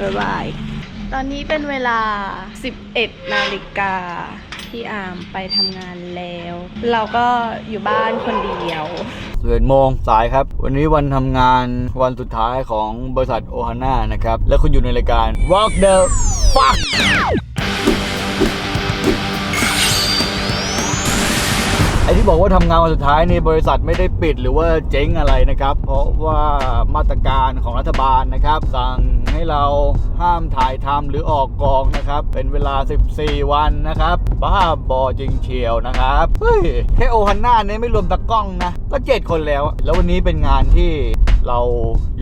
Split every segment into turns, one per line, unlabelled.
บ๊ายบาย ตอนนี้เป็นเวลา 11 นาฬิกาพี่อามไปทำงานแล้ว เราก็อยู่บ้านคนเดียว
11โมงสายครับ วันนี้วันทำงานวันสุดท้ายของบริษัทโอฮาน่านะครับ และคุณอยู่ในรายการ Walk the Fuck ไอที่บอกว่าทำงานวันสุดท้ายนี่บริษัทไม่ได้ปิดหรือว่าเจ๊งอะไรนะครับ เพราะว่ามาตรการของรัฐบาลนะครับ สั่งให้เราห้ามถ่ายทำหรือออกกองนะครับ เป็นเวลา 14 วันนะครับบ้าบอจริงเชียวนะครับเฮ้ยแค่โอฮันน่าเนี่ยไม่รวมตะกล้องนะก็เจ็ดคนแล้ว แล้ววันนี้เป็นงานที่ เรา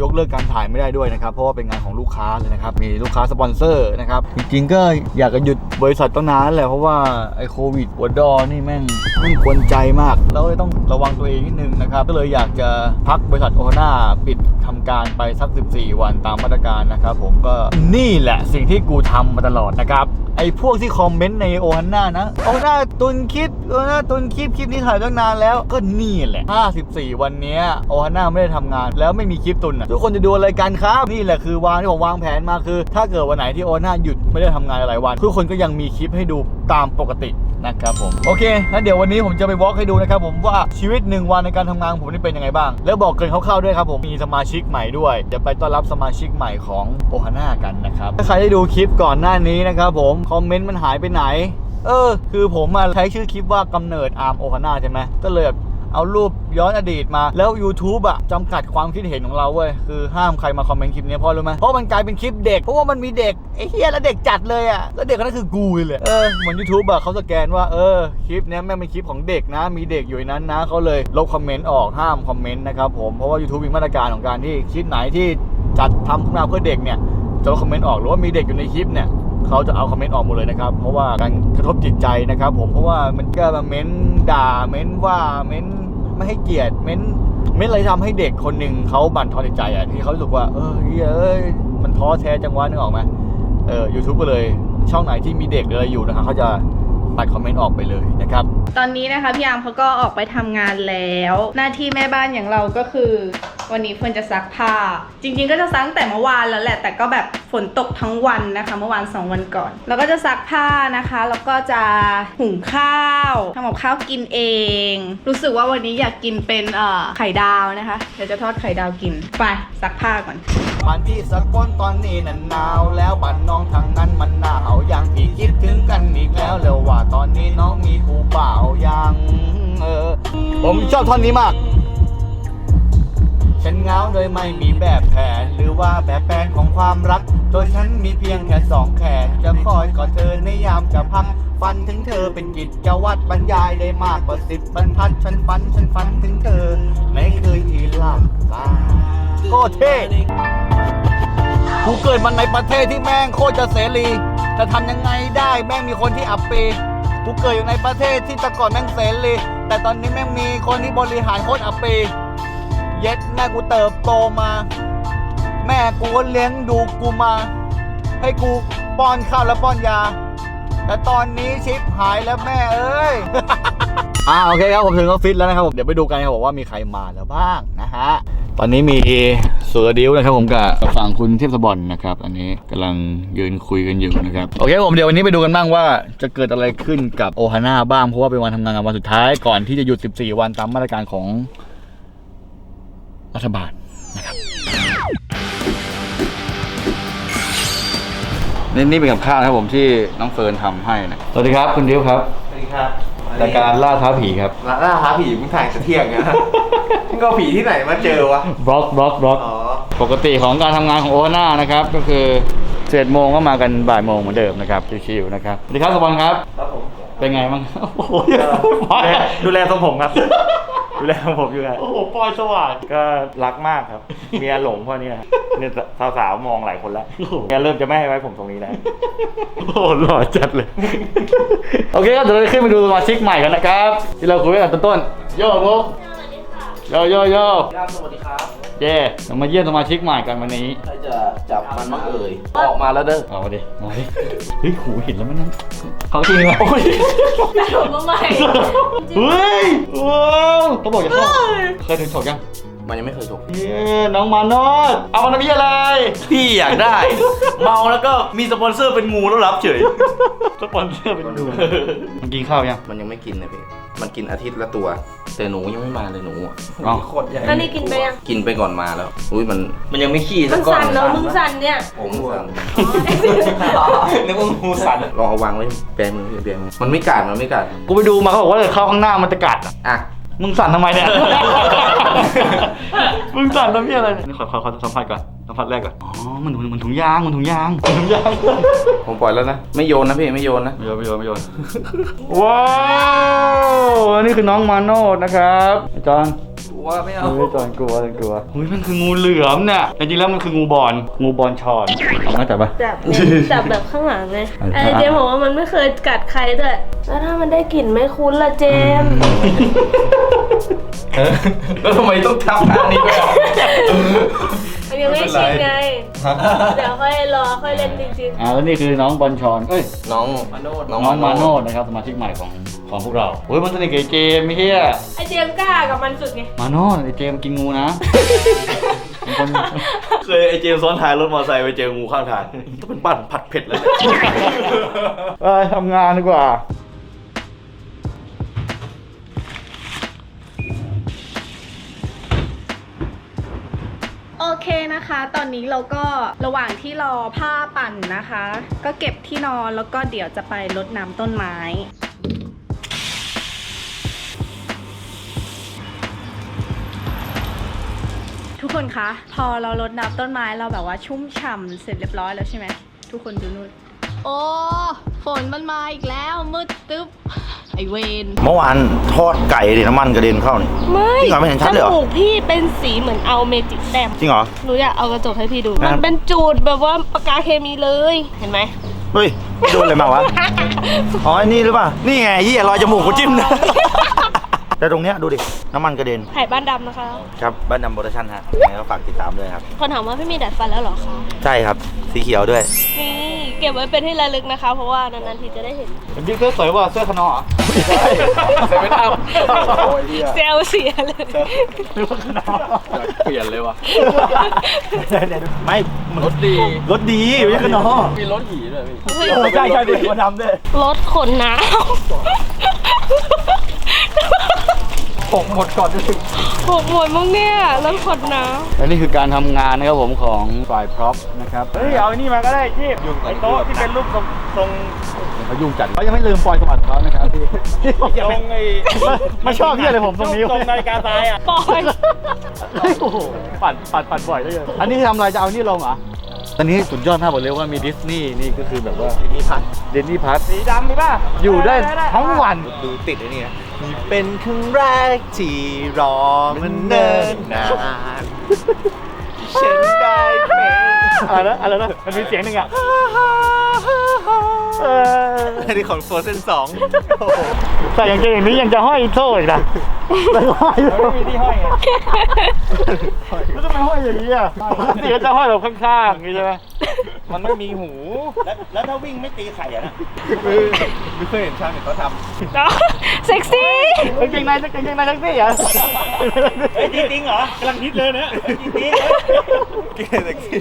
ยกเลิกการถ่ายไม่ได้ด้วยนะครับ เพราะว่าเป็นงานของลูกค้าเลยนะครับ มีลูกค้าสปอนเซอร์นะครับ จริงๆก็อยากจะหยุดบริษัทตั้งนานแล้วแหละเพราะว่าไอ้โควิดหัวดอนี่แม่งแม่งกวนใจมาก เราเลยต้องระวังตัวเองนิดนึงนะครับ ก็เลยอยากจะพักบริษัทโอฮาน่าปิดทำการไปสัก 14 วันตามมาตรการนะครับผมก็นี่แหละสิ่งที่กูทำมาตลอดนะครับ ไอ้พวกที่คอมเมนต์ในโอฮันน่านะโอฮันน่าตุนคลิปโอฮันน่าตุนคลิปคลิปนี้ถ่ายตั้งนานแล้วก็นี่แหละ 54 วันนี้โอฮันน่าไม่ได้ทำงาน แล้วไม่มีคลิปตุนทุกคนจะดูอะไรกันครับนี่แหละคือวางที่ผมวางแผนมาคือ ถ้าเกิดวันไหนที่โอฮันน่าหยุดไม่ได้ทำงานหลายวัน ทุกคนก็ยังมีคลิปให้ดูตามปกตินะครับผมโอเคงั้นเดี๋ยววันนี้ผมจะไปวอล์กให้ดูนะครับผมว่าชีวิตหนึ่งวันในการทำงานผมนี่เป็นยังไงบ้าง แล้วบอกเกินคร่าวๆด้วยครับผมมีสมาชิกชิกใหม่ด้วย เดี๋ยวไปต้อนรับสมาชิกใหม่ของโอฮาน่ากันนะครับ ถ้าใครได้ดูคลิปก่อนหน้านี้นะครับผม คอมเมนต์มันหายไปไหน เออ คือผมมาใช้ชื่อคลิปว่ากำเนิดอาร์มโอฮาน่าใช่ไหมก็เลย เอารูปย้อนอดีตมา แล้ว YouTube อะจำกัดความคิดเห็นของเราเว้ยคือห้ามใครมาคอมเมนต์คลิปนี้เพราะรู้ไหมเพราะมันกลายเป็นคลิปเด็กเพราะว่ามันมีเด็กไอ้เฮียแล้วเด็กจัดเลยอะแล้วเด็กคนนั้นคือกูเลยเออเหมือน YouTube อะเขาสแกนว่าเออคลิปนี้แม่งเป็นคลิปของเด็กนะ มีเด็กอยู่ในนั้นนะเขาเลยลบคอมเมนต์ออกห้ามคอมเมนต์นะครับผมเพราะว่า YouTube มีมาตรการของการที่คลิปไหนที่จัดทำขึ้นมาเพื่อเด็กเนี่ยจะลบคอมเมนต์ออกหรือว่ามีเด็กอยู่ในคลิปเนี่ยเขาจะเอาคอมเมนต์ออกหมดเลยนะครับ เพราะว่าการกระทบจิตใจนะครับ ผมเพราะว่ามันก็มาเม้นด่าเม้นว่าเม้น ไม่ให้เกียรติเม้นเม้นอะไรทำให้เด็กคนหนึ่งเขาบั่นทอนจิตใจอะที่เขารู้สึกว่า เออเยอ้ยมันท้อแท้จังวะนึกออกไหมเออยูทูบก็เลยช่องไหนที่มีเด็กออะไรอยู่นะครับเขาจะ ตัดคอมเมนต์ออกไปเลยนะครับ
ตอนนี้นะคะพี่อาร์มเขาก็ออกไปทำงานแล้ว หน้าที่แม่บ้านอย่างเราก็คือ วันนี้เฟิร์นจะซักผ้า จริง ๆ ก็จะซักตั้งแต่เมื่อวานแล้วแหละ แต่ก็แบบฝนตกทั้งวันนะคะ เมื่อวานสองวันก่อน แล้วก็จะซักผ้านะคะ แล้วก็จะหุงข้าวทำกับข้าวกินเอง รู้สึกว่าวันนี้อยากกินเป็นเอ่อไข่ดาวนะคะเดี๋ยวจะทอดไข่ดาวกินไปซักผ้าก่อน
บ้านที่สกลตอนนี้นันหนาวแล้วบ้านน้องทางนั้นมันหนาวอย่างพี่คิดถึงกันอีกแล้วแล้วว่าตอนนี้น้องมีผู้บ่ายังเออผมชอบท่อนนี้มาก ฉันเหงาโดยไม่มีแบบแผน หรือว่าแบบแผนของความรัก โดยฉันมีเพียงแค่สองแขน จะคอยกอดเธอในยามจะพักฝันถึงเธอเป็นกิจวัตรบรรยายได้มากกว่าสิบบรรทัดฉันฝันฉันฝันถึงเธอ ไม่เคยที่หลับตาโคตรเท่กูเกิดมาในประเทศที่แม่งโคตรจะเสรีจะทำยังไงได้แม่งมีคนที่อับปี กูเกิดอยู่ในประเทศที่แต่ก่อนแม่งเสรี แต่ตอนนี้แม่งมีคนที่บริหารโคตรอับปี เย็ดแม่กูเติบโตมา แม่กูก็เลี้ยงดูกูมา ให้กูป้อนข้าวและป้อนยา แต่ตอนนี้ชิปหายแล้วแม่เอ้ย อ่าโอเคครับผมถึงออฟฟิศแล้วนะครับผมเดี๋ยวไปดูกันครับผมว่ามีใครมาแล้วบ้างนะฮะ ตอนนี้มีเสือดิวนะครับผมกับกับฝั่งคุณเทพสบอลนะครับ อันนี้กำลังยืนคุยกันอยู่นะครับ โอเคผมเดี๋ยววันนี้ไปดูกันบ้างว่าจะเกิดอะไรขึ้นกับโอฮาน่าบ้าง เพราะว่าเป็นวันทำงานวันสุดท้ายก่อนที่จะหยุด 14 วันตามมาตรการของรัฐบาลนะครับนี่นี่เป็นกับข้าวนะครับผมที่น้องเฟิร์นทำให้นะสวัสดีครับคุณดิวครับ
สวัสดีครับ
รายการล่าท้าผีครับ
ล่าล่าหาผีมึงถ่ายสะเที่ยงเนี่ยมึงก็เอาผีที่ไหนมาเจอวะ
บล็อกบล็อกบล็อก
อ๋อ
ปกติของการทำงานของโอน่านะครับ ก็คือเจ็ดโมงก็มากันบ่ายโมงเหมือนเดิมนะครับชิวๆนะครับสวัสดีครับสปอนครับ
ครับผม
เป็นไงบ้างโอ้โห
ดูแลทรงผมครับ ดูแลทรงผมอยู่ไง
โอ้โหปอยสว่าง
ก็รักมากครับ เมียหลงเพราะเนี่ยเนี่ยสาวๆมองหลายคนแล้ว
โอ้โห
เมียเริ่มจะไม่ให้ไว้ผมตรงนี้แล้ว
โอ้โหหล่อจัดเลย โอเคครับเดี๋ยวเราขึ้นไปดูสมาชิกใหม่กันนะครับ ที่เราคุยกันตอนต้นโยงกโยโยโย
ครับสวัสดีครับ
เย่เรามาเยี่ยมสมาชิกใหม่กันวันนี้
ใครจะจับมันบ้างเอ่ย ออกมาแล้วเด้อ
เอามาดิเอามาดิเฮ้ยหูเห็นแล้วมันนั่นเขาจริงวะโอ้ย
แต่ผมมาใหม่
เฮ้ยว้าวเขาบอกอย่าเข้าเคยถึงฉกยัง
มันยังไม่เคยฉก
เย้น้องมานอดเอามาทำยี่อะไร
พี่อยากได้ เมาแล้วก็มีสปอนเซอร์เป็นงูแล้วรับเฉย
สปอนเซอร์เป็นดูมึงกินข้าวยัง
มันยังไม่กินนะพี่ มันกินอาทิตย์ละตัว แต่หนูยังไม่มาเลยหนูอะ
เอ้า
โคตรใหญ่
อันนี้กินไปยัง
กินไปก่อนมาแล้ว อุ้ยมัน
มันยังไม่ขี้
มันสั่นเนาะมึงสั่นเนี่ย
ผมสั่น
นึกว่างูสั่น
ลองเอาวางไว้แปรมือพี่แปรมือมันไม่กัดมันไม่กัด
กูไปดูมาเขาบอกว่าเข้าข้างหน้ามันจะกัดอะ
อะ
มึงสั่นทำไมเนี่ย มึงสั่นทำเพี้ยอะไรเนี่ยนี่ขอขอขอสัมผัสก่อน สัมผัสแรกก่อน อ๋อ มันถุงมันถุงยาง มันถุงยางมันถุงยาง
ผมปล่อยแล้วนะ ไม่โยนนะพี่ ไม่โยนนะ
ไม่โยนไม่โยนไม่โยน ว้าวอันนี่คือน้องมาโนดนะครับอาจารย์
ว่าไม่เอา
เฮ้ยจอนกลัวจอนกลัวเฮ้ยมันคืองูเหลือมเนี่ยจริงๆแล้วมันคืองูบอลงูบอลชอนเอาไหมจับปะ
จับเนี่ยจับแบบข้างหลังไง
อะ
ไอเจมส์บอกว่ามันไม่เคยกัดใครด้วยแล้วถ้ามันได้กลิ่นไม่คุ้นละเจมส์
แล้วทำไมต้องทำท่านี้ด้วยอะ
มัน ยังไม่ชินไง เดี๋ยวค่อยรอค่อยเล่นจริง
อ่าแล้วนี่คือน้องบอลชอนเอ้ย
น้อง
มาโนด
น้อง
น้องมา
มา
โน
โน
ดนะครับสมาชิกใหม่ของของพวกเราเฮ้ยมันสนิทกับไอ้เจมส์ไม่เฮีย
ๆ ไอเจมส์กล้ากับมันสุดไง
มาโนดไอ้เจมส์กินงูนะเป็นคน
เคยไอเจมซ้อนท้ายรถมอเตอร์ไซค์ไปเจองูข้างทางต้องเป็นบ้านผัดเผ็ดเลย
เออทำงานดีกว่า
เคนะคะ ตอนนี้เราก็ระหว่างที่รอผ้าปั่นนะคะ ก็เก็บที่นอนแล้วก็เดี๋ยวจะไปรดน้ำต้นไม้ทุกคนคะ พอเรารดน้ำต้นไม้เราแบบว่าชุ่มฉ่ำเสร็จเรียบร้อยแล้วใช่ไหมทุกคนดูนู่น โอ้ ฝนมันมาอีกแล้ว มืดตึ๊บ ไอเวน
เมื่อวานทอดไก่ดิน้ำมันกระเด็นเข้านี่
ไม่
จริงเหรอไม่เห็นชัดเลยเหรอ
จมูกพี่เป็นสีเหมือนเอาเมจิกแต้ม
จริงเหรอ
หนูอยากเอากระจกให้พี่ดู
ครั
มั
บ
นเป็นจูดแบบว่าปากกาเคมีเลย เห็นไหม
เฮ้ยโดนอะไรมาวะ อ๋อไอ้นี่หรือเปล่า นี่ไงยี่รอยจมูกกูจิ้มนะ แต่ตรงเนี้ยดูดิ น้ำมันกระเด็น
ไผ่บ้านดำนะคะ
ครับบ้านดำโปรดักชั่นฮะยังไงก็ฝากติดตามด้วยครับ
คนถามว่าพี่มีดัดฟันแล้วเหรอคะ
ใช่ครับ สีเขียวด้วย
นี่เก็บไว้เป็นที่ระลึกนะคะ เพราะว่านานๆทีจะได้เห็น
เป็นบิ๊กเสื้อสวยกว่าเสื้อขนอเหรอ
ใช่ใส่ไม่ทับ
เซลเสียเลย
เสื้อขนอ
เปลี่ยนเลยว่ะ
ไม่
รถดี
รถดีไม่ใช่ขนอ
มีรถหีด้วยพี่
เฮ้ย
เออใช่ใช่ดิคนทำด้วย
รถขนน้
หกหมดก่อนจะถึงำ
หกหมดมั้งเนี่ยรถขนน้
และนี่คือการทำงานนะครับผมของฝ่ายพร็อพนะครับเฮ้ยเอาไอ้นี่มาก็ได้ที่ไอ้โต๊ะที่เป็นรูปทรงทรงเขายุ่งจัดเขายังไม่ลืมปล่อยสมบัติของเขานะครับที่ทรงไอ้ไม่ชอบที่อะไรผมตรงนี้ทรงนาฬิกาทรายอะำ
ปอย
โอ้โหปั่นปั่นปั่นบ่อยได้เลยอันนี้ทำอะไรจะเอานี่ลงเหรอตอนนี้สุดยอดมากบอกเลยว่ามีดิสนีย์นี่ก็คือแบบว่าดิสนีย์พัทดิสนีย์พัทสีดำมีป่ะอยู่ได้ทั้งวัน
ดูติดไอ้นี่ เป็นครั้งแรกที่รอมันเนิ่นนานฉันได้เป็น
อะไรนะอะไรนะมันมีเสียงหนึ่งอะเออ
อันนี้ของโฟร์เซนสอง
ใส่กางเกงอย่างนี้ยังจะห้อยโซ่อีกนะแล้วห้อยไม่มีที่ห้อยไงแล้วทำไมห้อยอย่างนี้อะปกติก็จะห้อยแบบข้างๆอย่างนี้ใช่ไหม
มันไม่มีหู
แล้วถ้าวิ่งไม่ตีไข่อะนะ
ไม่เคยเห็นช่างเห็นเขาท
เซ็กซี่
กางเกงในกางเกงในแท็กซี่เหรอ
เฮ้ยจริงเหรอกำลังฮิตเลยนะจริงำ
เก่งเซ็กซี่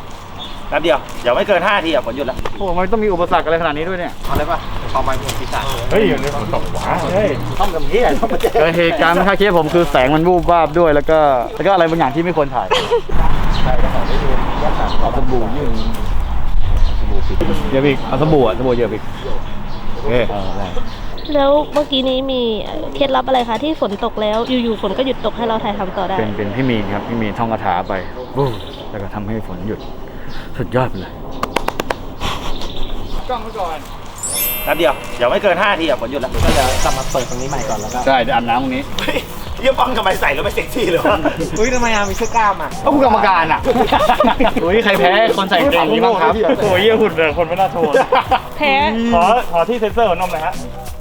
แป๊
บเดียว เดี๋ยวไม่เกิน5ทีอะฝนหยุดแล้ว
โอ้มันต้องมีอุปสรรคอะไรขนาดนี้ด้วยเนี่ย
เอาเลยป่ะเอาไม้ผมปีศาจ
เฮ้ยอย่างนี้ฝนตกว้าเฮ้ย
ต้องกับนี้ต้องมาเจอ
เกิดเหตุการณ์นะคะเคสผมคือแสงมันวูบวาบด้วยแล้วก็แล้วก็อะไรบางอย่างที่ไม่ควรถ่ายเอาสบู่ยื่นเยอะอีกเอาสบู่อะสบู่เยอะอีกโอเค
แล้วเมื่อกี้นี้มีเคล็ดลับอะไรคะที่ฝนตกแล้วอยู่ๆฝนก็หยุดตกให้เราถ่ายทำต่อได้
เป็นเป็นพี่มีนครับพี่มีนท่องคาถาไปบู๊แล้วก็ทำให้ฝนหยุด สุดยอดไปเลยกล้องไว้ก่อน
แป๊บเดียว เดี๋ยวไม่เกิน5ทีอะฝนหยุดแล้ว
ก็จะกลับมาเปิดตรงนี้ใหม่ก่อนแล้วก็
ใช่เดี๋ยวอาบน้ำตรงนี้
เยี่ยมปังทำไมใส่แล้วไม่เซ็กซี่เลยวะ
อุ้ยทำไมอามีเสื้อกล้ามอะ
ก็ผู้กรรมการอะอุ้ยใครแพ้คนใส่เกงนี้บ้างครับ
โอ้ยเยี่ยหุ่นเลยคนไม่น่าโทษ
แพ้
ขอขอที่เซ็นเซอร์หัวนมหน่อยฮะ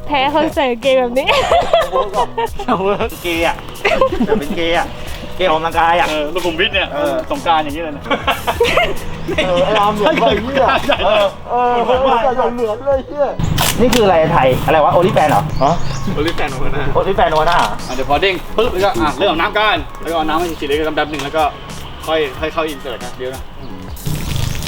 แพ้คนใส่กางเกงแบบนี้
เกย์อะแต่เป็นเกย์อะเกย์ออกกำลังกายอะ
เออลูกกลุ่มวิทย์เนี่ยสงกรารอย่างนี้เลยนะ
เออรามเหมือนเลยเฮียเออเออเหมือนเลยเฮีย
นี่คืออะไรไทยอะไรวะโอลิแฟนเหรอ
โอลิแฟนของมันนะ
โอลิแฟนโนวาน่า
อะเดี๋ยวพอเด้งปึ๊บแล้วก็อะเริ่มน้ำกันแล้วก็เอาน้ำมาฉีดเลยกันแป๊บหนึ่งแล้วก็ค่อยค่อยเข้าอินเสิร์ตนะเดี๋ยวนะ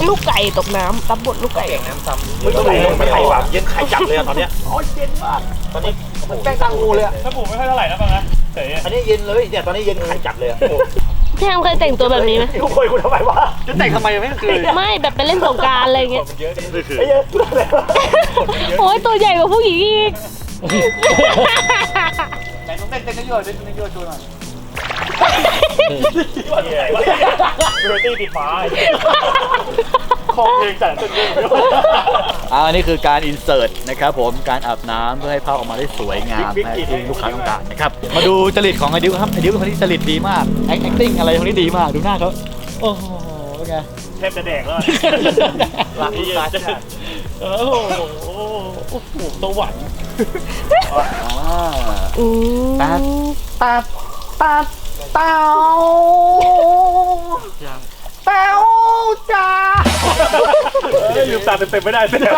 ลูกไก่ตกน้ำรับบทลูกไก่
ไม่ต้องเลยไม่ไข่หวานเย็นไข่จับเลยอะตอนเนี้ยอ๋อเย็นมากตอนนี้มันแป้งตังงูเลยอะ
ถ้าปลูกไม่ค่อยเท่าไหร่นะฟังนะเฉย
อันนี้เย็นเลยเนี่ยตอนนี้เย็นไข่จับเลยอะ
พี่แอมเคยแต่งตัวแบบนี้ไหม
กูเคยกูทำไมวะ
จะแต่งทำไมไม่เคย
ไม่แบบไปเล่นสงกรารอะไรเงี้ย
ไอ้เหี้ยกูทำอะไรวะ
โอ้ยตัวใหญ่กว่าผู้หญิงอีก
แต่งต้องเต้นเต้นกันเยอะเต้นกันเยอะโชว์หน่อย
ดูรตี้ติดฟ้า คอเพลงแต่จนเรื่อง
อ่าอันนี้คือการอินเสิร์ตนะครับผมการอาบน้ำเพื่อให้ภาพออกมาได้สวยงามนะที่ลูกค้าต้องการนะครับมาดูจริตของไอดิวครับไอดิวเป็นคนที่จริตดีมาก acting อะไรคนนี้ดีมากดูหน้าเขาโอ้โหเป็นไง
แทบจะแดกแล้ว
หลังตาจะ
โอ้โหโอ้โหสวรรค์
อืม
ตัดตัดตัดเต้าเต้าจ้า
ลืมตาเต็มๆไม่ได้เสีย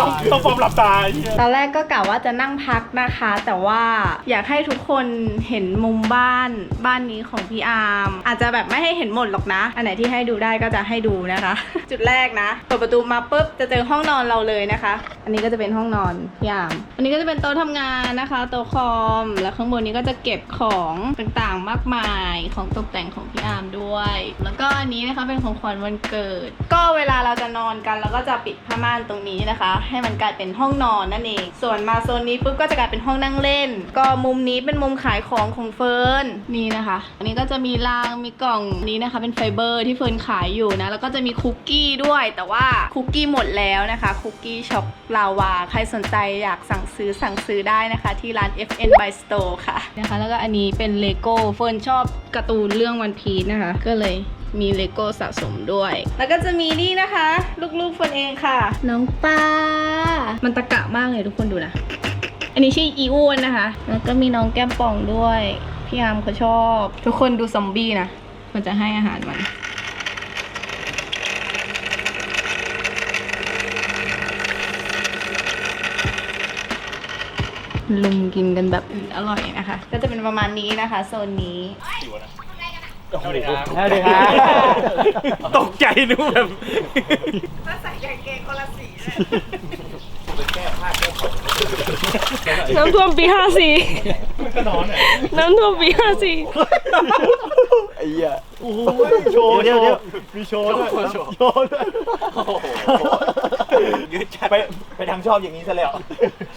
ต้องต้องฟอร์มหลับตาไอ้เหี้ย
ตอนแรกก็กะว่าจะนั่งพักนะคะ แต่ว่าอยากให้ทุกคนเห็นมุมบ้านบ้านนี้ของพี่อาร์มอาจจะแบบไม่ให้เห็นหมดหรอกนะ อันไหนที่ให้ดูได้ก็จะให้ดูนะคะ จุดแรกนะเปิดประตูมาปุ๊บจะเจอห้องนอนเราเลยนะคะ อันนี้ก็จะเป็นห้องนอนพี่อาร์มอันนี้ก็จะเป็นโต๊ะทำงานนะคะ โต๊ะคอมแล้วข้างบนนี้ก็จะเก็บของต่างๆมากมายของตกแต่งของพี่อาร์มด้วย แล้วก็อันนี้นะคะเป็นของขวัญวันเกิด ก็เววลาเราจะนอนกันเราก็จะปิดผ้าม่านตรงนี้นะคะ ให้มันกลายเป็นห้องนอนนั่นเอง ส่วนมาโซนนี้ปุ๊บก็จะกลายเป็นห้องนั่งเล่น ก็มุมนี้เป็นมุมขายของของเฟิร์นนี่นะคะ อันนี้ก็จะมีรางมีกล่องนี้นะคะ เป็นไฟเบอร์ที่เฟิร์นขายอยู่นะแล้วก็จะมีคุกกี้ด้วย แต่ว่าคุกกี้หมดแล้วนะคะคุกกี้ช็อกลาวาใครสนใจอยากสั่งซื้อสั่งซื้อได้นะคะ ที่ร้าน FN by Store ค่ะนะคะ แล้วก็อันนี้เป็นเลโก้เฟิร์นชอบการ์ตูนเรื่องวันพีนะคะ ก็เลย มีเลโก้สะสมด้วย แล้วก็จะมีนี่นะคะ ลูกๆเฟิร์นเองค่ะ น้องปลามันตะกะมากเลยทุกคนดูนะ อันนี้ชื่ออีอ้วนนะคะ แล้วก็มีน้องแก้มป่องด้วย พี่อาร์มเขาชอบ ทุกคนดูซอมบี้นะ มันจะให้อาหารมันลุมกินกันแบบอร่อยนะคะ ก็จะเป็นประมาณนี้นะคะ โซนนี้
สวัสดีครับ
สวัสดีครับ
ตกใจนึกว่าแบบ
น้ำท่วมปีห้าสี่
ก็นอนเนี่ย
น้ำท่วมปีห้าสี่
ไอ้เหี้ย
โชว์
เดี๋ยวเดี๋ยว
มีโชว์ด้วยโชว์ด้วย
ไปไปทางชอบอย่างนี้ซะแล้ว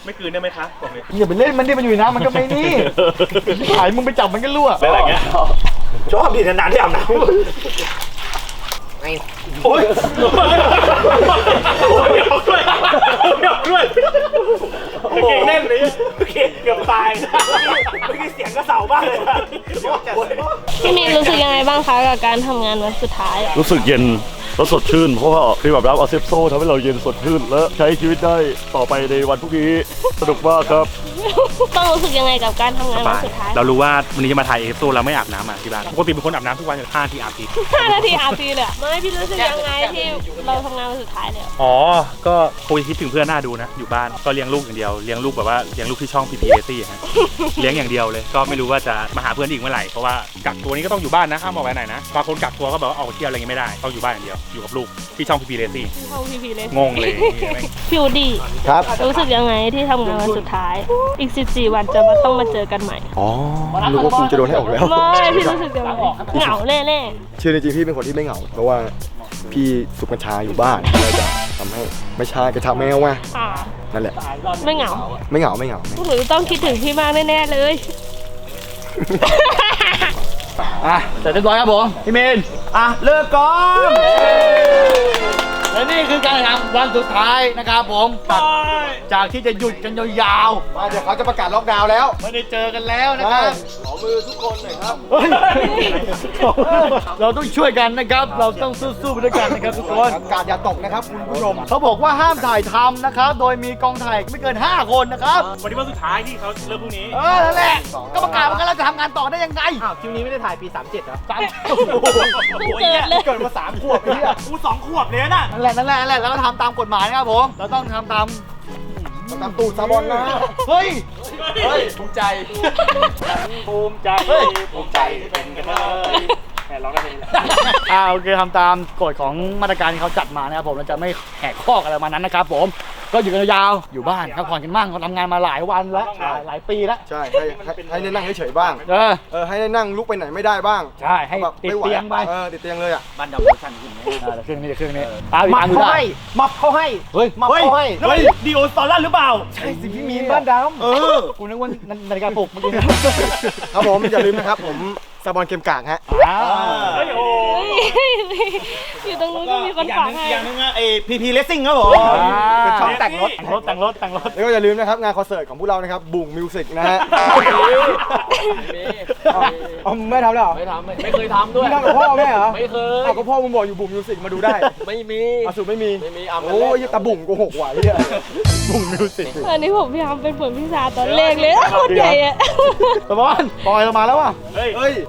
ไม่คืนได้ไหมคะบอกเลย
อย่าไปเล่นมันดิมันอยู่ในน้ำมันก็ไม่นี่ขายมึงไปจับมันก็รั่ว
อะไรเงี้ย
ชอบดีนานๆที่อาบน้ำโอ๊ย
เดี๋ยวด้วยเดี๋ยวด้วยเก่งแน่นเลย
โอเคเกือบตายเมื่อกี้เสียงกระเสาบ้างเลยอะ
พี่มีนรู้สึกยังไงบ้างคะกับการทำงานวันสุดท้ายอะ
รู้สึกเย็นแล้วสดชื่น เพราะว่าคือแบบรับอาเซปโซทำให้เราเย็นสดชื่น และใช้ชีวิตได้ต่อไปในวันพรุ่งนี้สนุกมากครับ
ต้องรู้สึกยังไงกับการทำงานวันสุดท้าย
เรารู้ว่าวันนี้จะมาถ่ายเอฟโซเราไม่อาบน้ำอะที่บ้านปกติเป็นคนอาบน้ำทุกวันห้าทีอาบที
ห้านาทีอาบทีเลยอะไม่พี่รู้สึกยังไงที่เราทำงานวันสุดท้ายเนี่ย
อ๋อ ก็คุยคิดถึงเพื่อนหน้าดูนะ อยู่บ้านก็เลี้ยงลูกอย่างเดียว เลี้ยงลูกแบบว่าเลี้ยงลูกที่ช่องพีพีเอซี่ฮะ เลี้ยงอย่างเดียวเลย ก็ไม่รู้ว่าจะมาหาเพื่อนอีกเมื่อไหร่ เพราะว่ากักตัวนี้ก็ต้องอยู่บ้านนะ ห้ามออกไปไหนนะ บางคนกักตัวก็แบบว่าออกไปเที่ยวอะไรเงี้ยไม่ได้ ต้องอยู่บ้านอย่างเดียว อยู่กับลูกที่ช่องพีพีเอซี่
เข้าพีพีเลย
งงเลย
พี่วูดดี้
ครับ
รู้สึกยังไงที่ทำงานวันสุดท้ายอีก 14 วันจะมาต้องมาเจอกันใหม่
อ๋อรู้ว่าคุณจะโดนให้ออกแล้ว
ไม่พี่รู้สึกยังไงเหงาแน่
เชื่อจริงๆพี่เป็นคนที่ไม่เหงา เพราะว่าพี่สุกัญชาอยู่บ้านเลยจะทำให้ไม่ใช่กระทำแมวไง
ๆอ่า
นั่นแหละ
ไม่เหงา
ไม่เหงาไม่เหงา
พวกหนูต้องคิดถึงพี่มากแน่ๆเลย
อะเสร็จเรียบร้อยครับผมพี่เมน
อะเลิกก่อน
และนี่คือการแข่งขันวันสุดท้ายนะครับผมจากจากที่จะหยุดกันยาว
มาเดี๋ยวเขาจะประกาศล็อกดาวน์แล้ว
ๆไม่ได้เจอกันแล้วนะครับ
ขอมือทุกคนหน่อยครับ
เฮ้ยเราต้องช่วยกันนะครับ เราต้องสู้ๆไปด้วยกันนะครับทุกคน
กาดอย่าตกนะครับคุณผู้ชม
เขาบอกว่าห้ามถ่ายทำนะครับ โดยมีกองถ่ายไม่เกิน 5 คนนะครับ
วันนี้วันสุดท้ายที่เขาเลิกพรุ่งนี้
เออ นั่นแหละก็ประกาศว่าเราจะทำงานต่อได้ยังไง
อ้าวคลิปนี้ไม่ได้ถ่ายปี 37เหรอ
สาม
เพิ่งเกิดเลย
เกิดมาสามขวบไอ้เหี้ย
กูสองขวบเลยนะ
นั่นแหละนั่นแหละนั่นแหละแล้วก็ทำตามกฎหมายนะครับผม เราต้องทำตาม
ตามตูดซาบอนนะ
เฮ้ย
เฮ้ยภูมิใจ
ภูมิใจภูมิใจที่เป็นกันเลยแหมร้องได้เพลงนี้แหละ
อ่าโอเคทำตามกฎของมาตรการที่เขาจัดมานะครับผมเราจะไม่แหกข้ออะไรมานั้นนะครับผม ก็อยู่กันยาวๆอยู่บ้านพักผ่อนกันบ้างเราทำงานมาหลายวันแล้วหลายหลายปีแล้ว
ใช่ให้ให้ให้ได้นั่งเฉยๆบ้าง
เออ
เออให้ได้นั่งลุกไปไหนไม่ได้บ้าง
ใช่ให้
แบบ
ติด
ม่หว
เตียงไป
เออติดเตียงเลยอะ
บ้านดำโมชั่นขึ้นไหมเดี๋ยวเครื่องนี้เดี๋ยวเครื่องนี้เอาอีก
มั
อั
บ
นดู
เขา
ได้
ให้มับเขาให้
เฮ้ย
มับเขาให้
เฮ้ยดีโอสตอรั่นหรือเปล่า
ใช่สิพี่มีนบ้านดำเออ
กูนึกว่านาฬิกาปลุกเมื่อกี้
ครับผมอย่าลืมนะครับผม ซาบอนเกมกากฮะ
อ่า
เฮ้ยโอ้
อยู่ตรงนู้นก็มีคนฝากให้
อย่างนึงอะไอพีพีเลสซิ่งครับผม
เป็นช่องแต่งรถ
แต่งรถแต่งรถแต่งรถ
แล้วก็อย่าลืมนะครับ งานคอนเสิร์ตของพวกเรานะครับ บุ่งมิวสิกนะฮะเอามึงไม่ทำแล้วเหรอ
ไม่ทำไม่ไม่เคยทำด้วย
มึงทำกับพ่อแม่เหรอ
ไม่เคย
เอาก็พ่อมึงบอกอยู่บุ่งมิวสิกมาดูได้
ไม่มี
อาสุไม่มี
ไม่มีเอามา
โอ้ยตาบุ่งโกหกว่ะเฮียบุ่งมิวสิก
อันนี้ผมพยายามเป็นเหมือนพี่ซาตอนแรกเลยโคตรใหญ่อะ
สมอนปล่อยเรามาแล้วว่ะ
เฮ้ย
เฮ้ย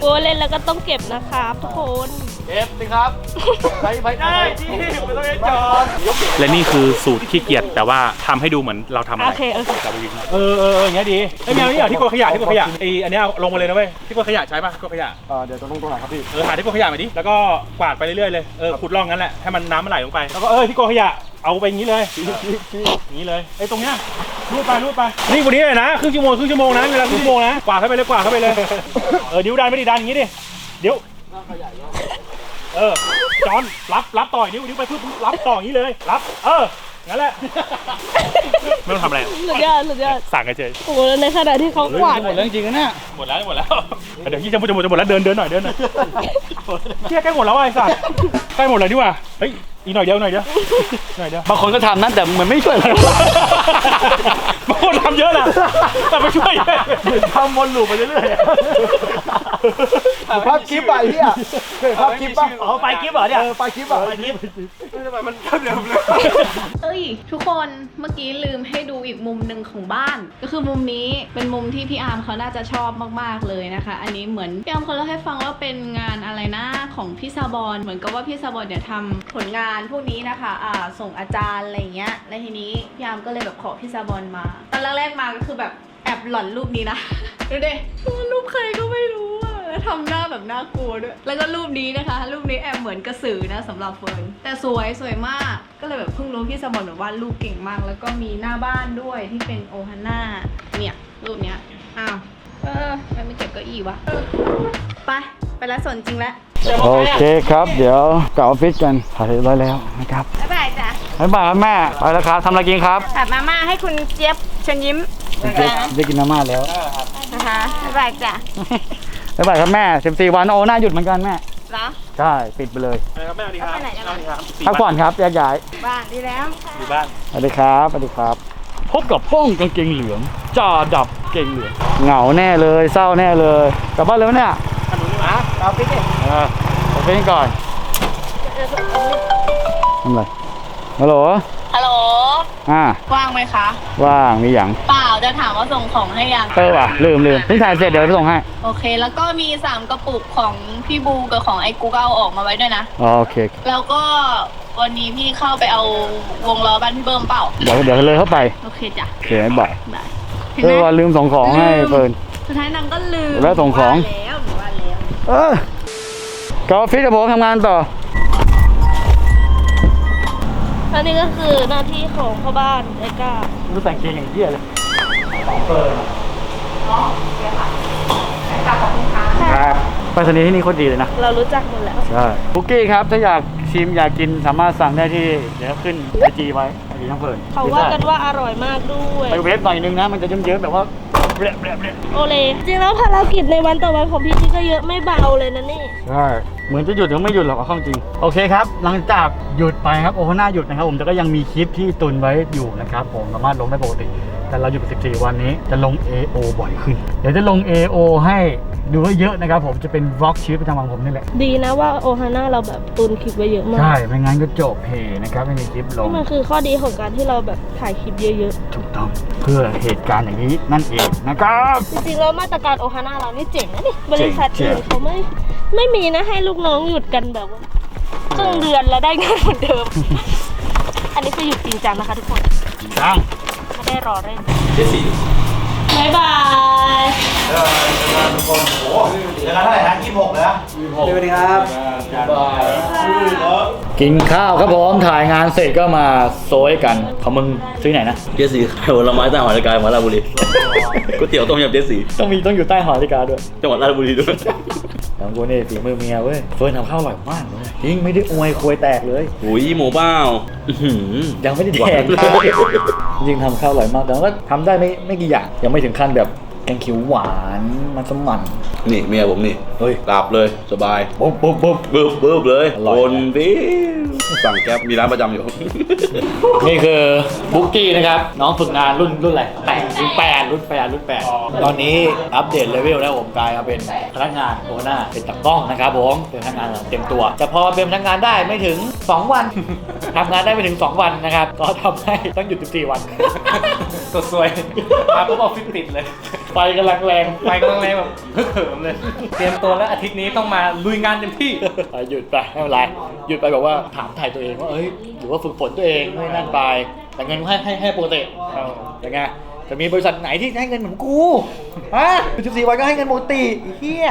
โอ้เล่นแล้วก็ต้องเก็บนะครับทุกคน
เอฟสิครับไปไปได้
ที่ไม่ต้องจอดและนี่คือสูตรขี้เกียจแต่ว่าทำให้ดูเหมือนเราทำอะไร
โอเคโอเค
จับไปยิงเออเออเอออย่างเงี้ยดีไอ้ยแมวนี่อะที่กดขยะที่กดขยะไอ้อันเนี้ยเอาลงมาเลยนะเว้ยที่กดขยะใช้ป่ะที่กดขยะ
อ่าเดี๋ยวตรงตรงไหนครับพี่
เออหาที่กดขยะมาดิแล้วก็กวาดไปเรื่อยๆเลยเออขุดร่องงั้นแหละให้มันน้ำมันไหลลงไปแล้วก็เออที่กดขยะ เอาไปอย่างนี้เลยอย่างนี้เลยไอ้ตรงเนี้ยรูดไปรูดไปนี่วันนี้เลยนะครึ่งชั่วโมงครึ่งชั่วโมงนะเวลาครึ่งชั่วโมงนะกวาดเข้าไปเลยกวาดเข้าไปเลยเออดิ้วดันไม่ดีดันอย่างนี้ดิเดี๋ยวเออจอนรับรับต่อยนิ้วนิ้วไปพึ่งรับต่ออย่างนี้เลย รับ เอองั้นแหละไม่ต้องทำอะไร
สุดยอดสุดยอด
สั่งกันเฉย
โอ้โหในขณะที่เขากวาด
หมดแล้วจริงๆนะเนี่ย
หมดแล้วหมดแล้วเดี๋ยวที่จะหมดจะหมดจะหมดแล้วเดินเดินหน่อยเดินหน่อยเที่ยใกล้หมดแล้วว่ะไอ้สัตว์ใกล้หมดเลยดีกว่าเฮ้ย อีกหน่อยเดียวอีกหน่อยเดียวอีกหน่อยเดียว
บางคนก็ทำนั้นแต่เหมือนไม่ช่วยเลย
บางคนทำเยอะนะแต่ไม่ช่วย
ทำวนลูปไปเรื่อย
ภาพคลิปไปเฮียเคยภาพคลิปป่ะ
เอาไปกิ๊บเหรอเนี่ย
เออไปคลิปอะ
เอ้ยทุกคนเมื่อกี้ลืมให้ดูอีกมุมหนึ่งของบ้าน ก็คือมุมนี้เป็นมุมที่พี่อาร์มเขาน่าจะชอบมากๆเลยนะคะ อันนี้เหมือนพี่อาร์มเขาเล่าให้ฟังว่าเป็นงานอะไรนะของพี่ซาบอนเหมือนกับว่าพี่ซาบอนเนี่ยทำผลงานพวกนี้นะคะอ่าส่งอาจารย์อะไรเงี้ยแล้วทีนี้พี่อาร์มก็เลยแบบขอพี่ซาบอนมา ตอนแรกๆมาก็คือแบบแอบหล่อนรูปนี้นะ ดูดิรูปใครก็ไม่รู้อะแล้วทำหน้าแบบน่ากลัวด้วย แล้วก็รูปนี้นะคะ รูปนี้แอบเหมือนกระสือนะสำหรับเฟิร์น แต่สวยสวยมาก ก็เลยแบบเพิ่งรู้พี่สมบัติแบบว่ารูปเก่งมาก แล้วก็มีหน้าบ้านด้วยที่เป็นโอฮาน่า เนี่ยรูปเนี้ย อ้าว ออทำไมไม่เก็บเก้าอี้วะไป ไปแล้วสนจริงแล้ว
ๆโอเคครับ เดี๋ยวกลับออฟฟิศกันถ่ายเรียบร้อยแล้วนะครับ
บ๊ายบายจ้ะ
บ๊ายบายครับแม่ไปแล้วครับทำอะไรกินครับ
ตัดมาม่าให้คุณเจี๊ยบเชิญยิ้ม
ได้ได้กินมาม่าแล้ว
นะคะบ๊ายบายจ้ะ
บ๊ายบายครับแม่14วันโอ้หน้าหยุดเหมือนกันแม่
เหรอ
ใช่ปิดไปเลย
ครับแม่สวัสดีครับ
ไปไหนกันล่ะ
พักผ่อนครับแยกย้าย
บ้านดีแล้ว
อยู่บ้าน
สวัสดีครับสวัสดีครับ พบกับห้องกางเกงเหลืองจ่าดับเกงเหลืองเหงาแน่เลยเศร้าแน่เลยกลับบ้านเลยไหมเนี่ย
เอาไปดิ
เออผมไปก่อนทำไรฮัลโหล
ฮัลโหล
อ่า
ว่างไหมคะ
ว่างมีอย่าง
เปล่าจะถามว่าส่งของให้ยัง
เออว่ะลืมลืมเพิ่งถ่ายเสร็จเดี๋ยวไปส่งให้
โอเค แล้วก็มี3กระปุกของพี่บูกับของไอ้กูก็เอาออกมาไว้ด้วยนะ
อ๋อโอเค
แล้วก็ วันนี้พี่เข้าไปเอาวงล้อบ้านพี่เบิ้มเปล่า
เดี๋ยวเดี๋ยวเลยเข้าไป
โอเคจ้ะ
โอเคไม่บ่าย
ได้เห็น
เอ
ไหม
อว่าลืมส่งของให้เฟิร์น
สุดท้ายนางก็ลืม
แล้วส่งของ
ว่าแล้วหนูว่าแล้ว
เออกลับออฟฟิศกับผมทำงานต่อ
อันนี้ก็คือหน้าที่ของพ่อบ้านไอ้ก้า
รู้แต่งเกงอย่างเที่ยเลยครับไปสนีย์ที่นี่โคตรดีเลยนะ
เรารู้จักหมดแล้ว
ใช่คุกกี้ครับ ถ้าอยาก ชิมอยากกินสามารถสั่งได้ที่เดี๋ยวขึ้นไอจีไว้ไอจีน้องเฟิร์น
เขาว่ากันว่าอร่อยมากด้วย
ไปเวฟหน่อยนึงนะ มันจะเยิ้มๆแบบว่าเบละเบละเบละ
โอเลจริงแล้วภารกิจในวันต่อวันของพี่จิ๊กก็เยอะไม่เบาเลยนะนี่
ใช่เหมือนจะหยุดหรือไม่หยุดหรอกเอาเข้าจริง โอเคครับ หลังจากหยุดไปครับโอฮาน่าหยุดนะครับผมแต่ก็ยังมีคลิปที่ตุนไว้อยู่นะครับผมสามารถลงได้ปกติ แต่เราหยุดไป14 วันนี้จะลง AO บ่อยขึ้น เดี๋ยวจะลง AO ให้ ดูเยอะๆนะครับผมจะเป็นวล็อกชีวิตประจำวันผมนี่แหละ
ดีนะว่าโอฮาน่าเราแบบตุนคลิปไว้เยอะมาก
ใช่ ไม่งั้นก็จบเพนะครับไม่มีคลิปลง
นี่มันคือข้อดีของการที่เราแบบถ่ายคลิปเยอะ
ถูกต้องเพื่อเหตุการณ์อย่างนี้นั่นเองนะครับ
ๆ จริงๆแล้วมาตรการโอฮาน่าเรานี่เจ๋งนะนี่บริษัท
เจ๋ง
อื่นเขาไม่ไม่มีนะให้ลูกน้องหยุดกันแบบว่าครึ่งเดือนแล้วได้เงินเหมือนเดิม อันนี้คือหยุดจริงจังนะคะทุกคน
จัง
ไม่ได้รอเล่น
ที่สี่
บ๊ายบาย
เดี๋ยวกันทุกคนโอ้โหเดี๋ยวกันเท่าไหร่นะยี่สิบหกเลยนะ
สวัสดีครับ
กินข้าวครับผมถ่ายงานเสร็จก็มาโซยกันของมึงซื้อไหนนะ
เจสีขายผลไม้ใต้หอนาฬิกามาลาชบุรีก๋วยเตี๋ยวต้มยำเจสี
ต้องมีต้องอยู่ใต้หอนาฬิกาด้วย
จังหวัดราชบุรีด้วย
ของกูนี่ฝีมือเมียเว้ย เฟิร์นทำข้าวอร่อยมากเลยจริงไม่ได้อวยควยแตกเลย
หุยหมูเบ้าอื้อหือ
ยังไม่ได้แดก
หวาน
จริงๆทำข้าวอร่อยมากแต่ว่าก็ทำได้ไม่ไม่กี่อย่าง ยังไม่ถึงขั้นแบบแกงเขียวหวานมันสมั่น
นี่เมียผมนี่
เฮ้ย
กลับเลยสบาย
ปุ๊บปุ๊บปุ๊บ
บึ้บบึ้บเลย
อร่อย
คนวิวสั่งแก๊ปมีร้านประจำอยู่
นี่คือบุ๊กกี้นะครับ น้องฝึกงานรุ่นรุ่นอะไรแปด รุ่นแปดรุ่นแปดรุ่นแปดตอนนี้อัปเดตเลเวลแล้วผมกลายมาเป็นพนักงานโอหน้าเป็นตากล้องนะครับผมเป็นพนักงานเต็มตัว แต่พอเป็นพนักงานได้ไม่ถึง 2 วันทำงานได้ไม่ถึง 2 วันนะครับ ก็ทำให้ต้องหยุด 14 วัน
สดสวยมาปุ๊บออฟฟิศปิดเลย
ไฟกำลังแรง
ไปกำลังแรงแบบฮึกเหิมเลย เตรียมตัวแล้วอาทิตย์นี้ต้องมาลุยงานเต็มที่
เออหยุดไปไม่เป็นไรหยุดไปแบบว่าถามถ่ายตัวเองว่าเอ้ยหรือว่าฝึกฝนตัวเองไม่นั่นไปแต่เงินให้ให้ให้ปกติยังไง จะมีบริษัทไหนที่ให้เงินเหมือนกูฮะจุดสี่วันก็ให้เงินปกติไอ้เฮีย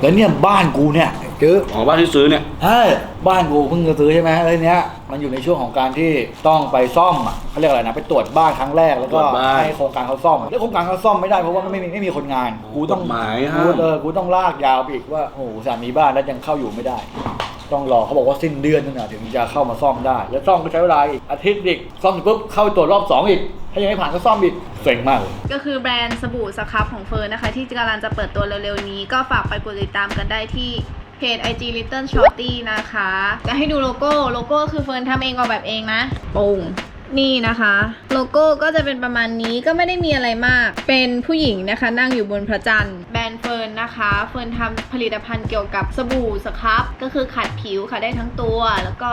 แล้วเนี่ยบ้านกูเนี่ยเจอ
ของบ้านที่ซื้อเนี่ย
ใช่บ้านกูเพิ่งจะซื้อใช่ไหมเอ้ยเนี้ยมันอยู่ในช่วงของการที่ต้องไปซ่อมอะเขาเรียกอะไรนะไปตรวจบ้านครั้งแรกแล้วก็
ตรวจบ้าน
ให้โครงการเขาซ่อมแล้วโครงการเขาซ่อมไม่ได้เพราะว่ามันไม่มีไม่มีคนงานกูต้อง
กฎหมายห้าม
กูเออกูต้องลากยาวไปอีกว่าโอ้โหสามีบ้านแล้วยังเข้าอยู่ไม่ได้ ต้องรอเขาบอกว่าสิ้นเดือนนั่นะถึงจะเข้ามาซ่อมได้ แล้วซ่อมก็ใช้เวลาอีกอาทิตย์อีกซ่อมเสร็จปุ๊บเข้าไปตรวจรอบสองอีก ถ้ายังไม่ผ่านก็ซ่อมอีกเจ๋งมากเลย
ก็คือแบรนด์สบู่สครับของเฟิร์นนะคะ ที่กำลังจะเปิดตัวเร็วๆนี้ ก็ฝากไปกดติดตามกันได้ที่เพจ IG Little Shorty นะคะ จะให้ดูโลโก้ โลโก้คือเฟิร์นทำเองออกแบบเองนะปุง นี่นะคะ โลโก้ก็จะเป็นประมาณนี้ก็ไม่ได้มีอะไรมาก เป็นผู้หญิงนะคะ นั่งอยู่บนพระจันทร์แบรนด์เฟิร์นนะคะ เฟิร์นทำผลิตภัณฑ์เกี่ยวกับสบู่สครับ ก็คือขัดผิวค่ะได้ทั้งตัว แล้วก็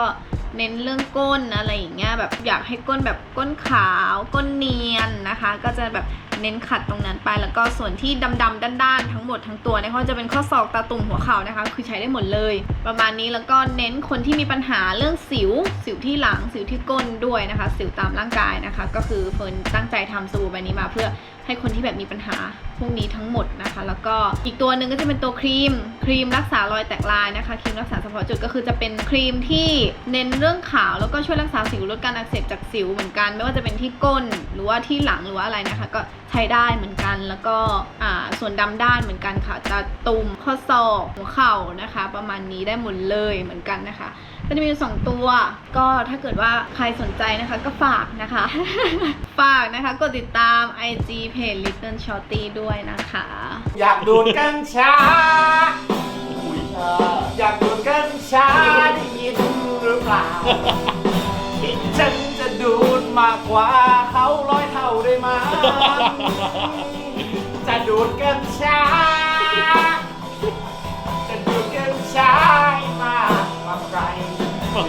เน้นเรื่องก้นอะไรอย่างเงี้ยแบบอยากให้ก้นแบบก้นขาว ก้นเนียนนะคะ ก็จะแบบ เน้นขัดตรงนั้นไป แล้วก็ส่วนที่ดำๆด้านๆทั้งหมดทั้งตัวเนี่ยเขาจะเป็นข้อศอกตาตุ่มหัวเข่านะคะ คือใช้ได้หมดเลย ประมาณนี้แล้วก็เน้นคนที่มีปัญหาเรื่องสิว สิวที่หลัง สิวที่ก้นด้วยนะคะ สิวตามร่างกายนะคะ ก็คือเฟิร์นตั้งใจทำสบู่ใบนี้มาเพื่อให้คนที่แบบมีปัญหา วกนี้ทั้งหมดนะคะ แล้วก็อีกตัวหนึ่งก็จะเป็นตัวครีม ครีมรักษารอยแตกลายนะคะครีมรักษาเฉพาะจุดก็คือจะเป็นครีมที่เน้นเรื่องขาว แล้วก็ช่วยรักษาสิวลดการอักเสบจากสิวเหมือนกัน ไม่ว่าจะเป็นที่ก้นหรือว่าที่หลังหรือว่าอะไรนะคะ ก็ใช้ได้เหมือนกันแล้วก็ส่วนดำด้านเหมือนกันค่ะจะตุ่มข้อศอกหัวเข่านะคะ ประมาณนี้ได้หมดเลยเหมือนกันนะคะ ก็จะมีอยู่สองตัว ก็ถ้าเกิดว่าใครสนใจนะคะก็ฝากนะคะ ฝากนะคะกดติดตาม IG เพจ Little Shorty ด้วยนะคะ
อยากดูดกัญชา อยากดูดกัญชาได้ยินหรือเปล่า ฉันจะดูดมากกว่าเขาร้อยเท่าได้ไหมจะดูดกัญชา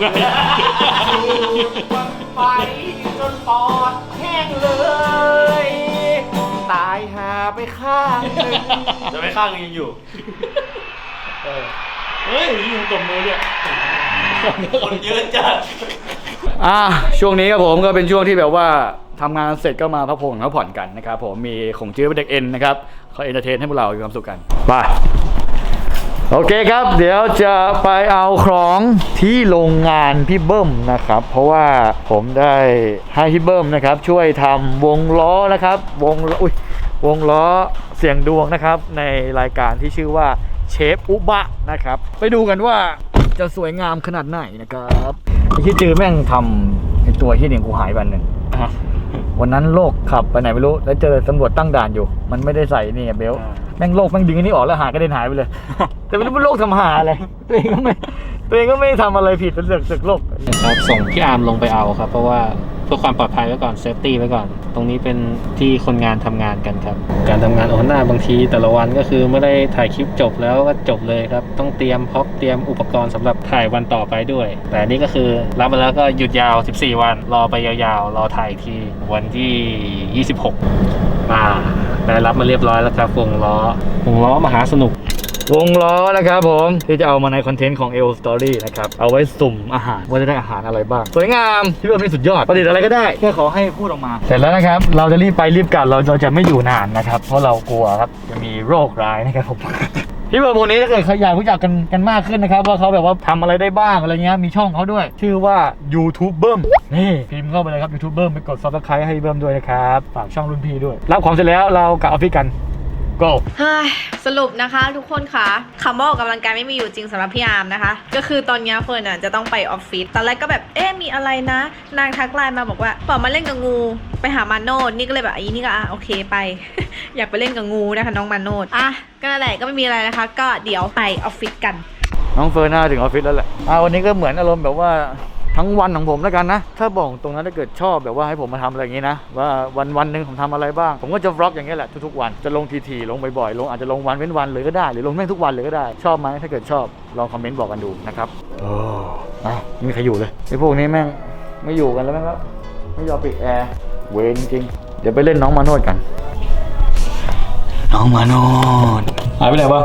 ดูดมันไปจนปอดแห้งเลย ตายหาไปข้างหนึ่ง
จะไม่ข้างยังอยู่เฮ้ยยิงตบมือเนี่ย
คนเยอะจัด
อ่าช่วงนี้ครับผมก็เป็นช่วงที่แบบว่าทำงานเสร็จก็มาพักผ่อนพักผ่อนกันนะครับผมมีของจื้อเป็นเด็กเอ็นนะครับเขาเอนเตอร์เทนให้พวกเรามีความสุขกันไป โอเคครับ เดี๋ยวจะไปเอาของที่โรงงานพี่เบิ้มนะครับ เพราะว่าผมได้ให้พี่เบิ้มนะครับ ช่วยทำวงล้อนะครับ วงล้ออุยวงล้อเสียงดวงนะครับ ในรายการที่ชื่อว่าเชฟอุบะนะครับ ไปดูกันว่าจะสวยงามขนาดไหนนะครับไอ้ที่จือแม่งทำไอ้ตัวที่หนึ่งกูหายไปอันหนึ่ง
อะ
วันนั้นโลกขับไปไหนไม่รู้ แล้วเจอตำรวจตั้งด่านอยู่ มันไม่ได้ใส่นี่ไงเบลต์
อ่า
แม่งโลกแม่งดึงอันนี้ออกแล้วหางกระเด็นหายไปเลย แต่ไม่รู้ว่าโลกทำหาอะไรตัวเองก็ไม่ตัวเองก็ไม่ได้ทำอะไรผิดเป็นเสือกเสือกโลก
ครับส่งพี่อาร์มลงไปเอาครับ เพราะว่าเพื่อความปลอดภัยไว้ก่อนเซฟตี้ไว้ก่อน ตรงนี้เป็นที่คนงานทำงานกันครับ การทำงานโอหน้าบางที แต่ละวันก็คือไม่ได้ถ่ายคลิปจบแล้วก็จบเลยครับ ต้องเตรียมพร็อพเตรียมอุปกรณ์สำหรับถ่ายวันต่อไปด้วย แต่อันนี่ก็คือรับมาแล้วก็หยุดยาว 14 วัน รอไปยาวๆ รอถ่ายอีกทีวันที่ 26 มาได้รับมาเรียบร้อยแล้วครับวงล้อวงล้อมหาสนุก
วงล้อนะครับผมที่จะเอามาในคอนเทนต์ของ L Story นะครับ เอาไว้สุ่มอาหาร ว่าจะได้อาหารอะไรบ้าง สวยงามที่ว่าเป็นสุดยอดประดิษฐ์อะไรก็ได้ แค่ขอให้พูดออกมา เสร็จแล้วนะครับ เราจะรีบไปรีบกลับเราเราจะไม่อยู่นานนะครับ เพราะเรากลัวครับจะมีโรคร้ายนะครับผม พี่เบิร์ดพวกนี้ถ้าเกิดใครอยากรู้จักกันกันมากขึ้นนะครับ ว่าเขาแบบว่าทำอะไรได้บ้างอะไรเงี้ยมีช่องเขาด้วย ชื่อว่ายูทูบเบิ้มนี่พิมพ์เข้าไปเลยครับยูทูบเบิ้มไปกดซับสไครต์ให้เบิ้มด้วยนะครับฝากช่องรุ่นพี่ด้วยรับของเสร็จแล้วเรากลับออฟฟิศกัน go
เฮ้ยสรุปนะคะ ทุกคนคะคำว่าออกกำลังกายไม่มีอยู่จริงสำหรับพี่อาร์มนะคะ ก็คือตอนเนี้ยเฟิร์นอะจะต้องไปออฟฟิศตอนแรกก็แบบเอ๊ะมีอะไรนะ นางทักไลน์มาบอกว่าบอกมาเล่นกับงู ไปหามาโนดนี่ก็เลยแบบอีนี่ก็อะโอเคไป อยากไปเล่นกับงูนะคะน้องมาโนดอะก็นั่นแหละก็ไม่มีอะไรนะคะ ก็เดี๋ยวไปออฟฟิศกัน
น้องเฟิร์นน่าถึงออฟฟิศแล้วแหละอ่าวันนี้ก็เหมือนอารมณ์แบบว่า ทั้งวันของผมแล้วกันนะ ถ้าบอกตรงนั้นถ้าเกิดชอบแบบว่าให้ผมมาทำอะไรอย่างนี้นะ ว่าวันวันๆหนึ่งผมทำอะไรบ้าง ผมก็จะวล็อกอย่างนี้ยแหละทุกๆวันจะลงทีๆลงบ่อยๆลงอาจจะลงวันเว้นวันเลยก็ได้หรือลงแม่งทุกวันเลยก็ได้ ชอบไหมถ้าเกิดชอบลองคอมเมนต์บอกกันดูนะครับโอ้อะไม่มีใครอยู่เลยไอ้พวกนี้แม่งไม่อยู่กันแล้วแม่งก็ไม่ยอมปิดแอร์เวรจริงๆเดี๋ยวไปเล่นน้องมาโนดกัน น้องมาโนดหายไปไหนวะ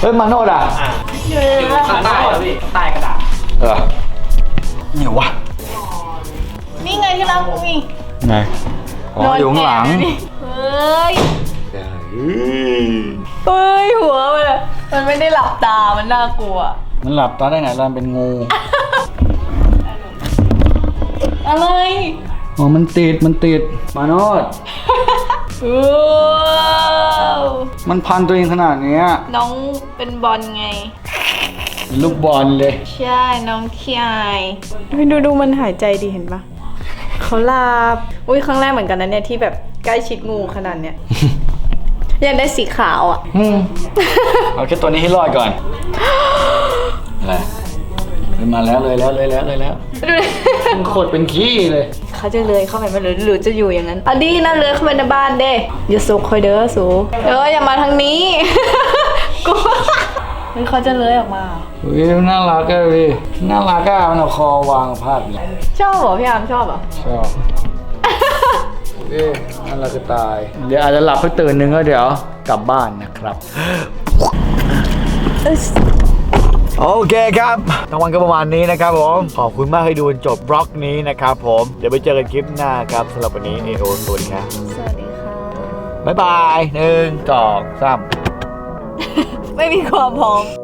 เฮ้ยมาโนดอะ
ข้างใต้พี่ข้างใต้กระดาษ
เออเนี่ยวะ
นี่ไงที่รักนี่
ไงอ๋ออยู่ข้างหลัง
เฮ้ย
เฮ้ย
เฮ้ยหัวมันอะมันไม่ได้หลับตา มันน่ากลัว
มันหลับตาได้ไหนล่ะมันเป็นงู
อะไร
อ๋อ มันติด มันติด มาโนด
ว้าว
มันพันตัวเองขนาดเนี้ย
น้องเป็นบอลไง
ลูกบอลเลย
ใช่น้องขี้อายดูดูมันหายใจดีเห็นปะเขาหลับอุ้ยครั้งแรกเหมือนกันนะเนี่ยที่แบบใกล้ชิดงูขนาดเนี้ยอยากได้สีขาวอะ
อืมเอาแค่ตัวนี้ให้รอดก่อน อะไรเลยมาแล้วเลยแล้วเลยแล้วเลยแล้ว
ดูดิ
มันโคตรเป็นขี้เลย
เขาจะเลื้อยเข้าไปไหมหรือหรือจะอยู่อย่างนั้นอะดีนะเลื้อยเข้าไปในบ้านเด้อย่าสุกคอยเด้อสูเอออย่ามาทางนี้ กลัวเฮ้ยเขาจะเลื้อยออกมา
วิวน่ารักอะพี่น่ารักอะมันเอาคอวางพาดเลย
ชอบเหรอพี่อาร์มชอบเหรอ
ชอบเอ๊ะน่ารักจะตาย เดี๋ยวอาจจะหลับไปตื่นหนึ่งก็เดี๋ยวกลับบ้านนะครับ โอเคครับทั้งวันก็ประมาณนี้นะครับผม ขอบคุณมากให้ดูจนจบบล็อกนี้นะครับผม เดี๋ยวไปเจอกันคลิปหน้าครับสำหรับวันนี้เอโอสวัสดีครับ
สวัสดีค่ะ
บ๊ายบายหนึ่งสองสาม
ไม่มีความพร้อม